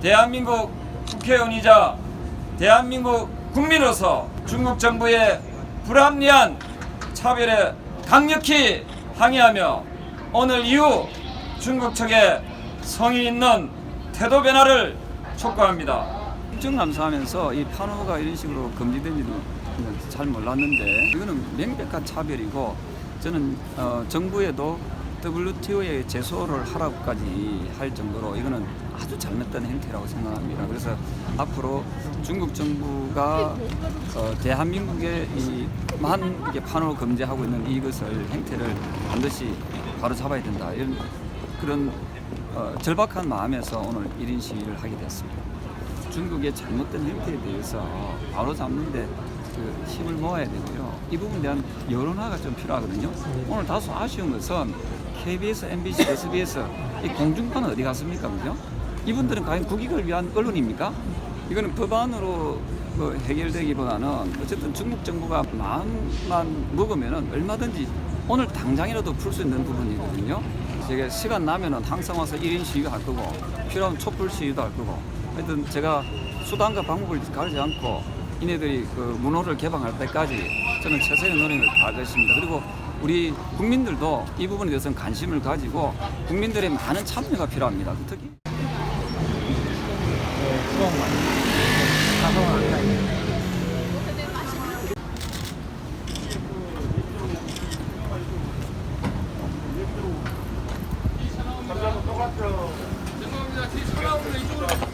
대한민국 국회의원이자 대한민국 국민으로서 중국 정부의 불합리한 차별에 강력히 항의하며 오늘 이후 중국 측에 성의 있는 태도 변화를 촉구합니다. 입증감사하면서 이 판호가 이런 식으로 금지된지는 잘 몰랐는데 이거는 명백한 차별이고 저는 어, 정부에도 WTO에 제소를 하라고까지 할 정도로 이거는 아주 잘못된 행태라고 생각합니다. 그래서 앞으로 중국 정부가 어, 대한민국의 이만 이게 판호 금지하고 있는 이것을 행태를 반드시 바로 잡아야 된다. 이런 그런 어, 절박한 마음에서 오늘 1인 시위를 하게 됐습니다. 중국의 잘못된 행태에 대해서 바로 잡는데 그 힘을 모아야 되고요. 이 부분에 대한 여론화가 좀 필요하거든요. 오늘 다소 아쉬운 것은 KBS, MBC, SBS 이 공중파는 어디 갔습니까, 그죠? 이분들은 과연 국익을 위한 언론입니까? 이거는 법안으로 그 해결되기보다는 어쨌든 중국 정부가 마음만 먹으면은 얼마든지 오늘 당장이라도 풀 수 있는 부분이거든요. 제가 시간 나면은 항상 와서 1인 시위도 할 거고 필요하면 촛불 시위도 할 거고 하여튼 제가 수단과 방법을 가리지 않고 이네들이 그 문호를 개방할 때까지 저는 최선의 노력을 다하겠습니다. 그리고 우리 국민들도 이 부분에 대해서는 관심을 가지고 국민들의 많은 참여가 필요합니다. 특히 죄송합니다.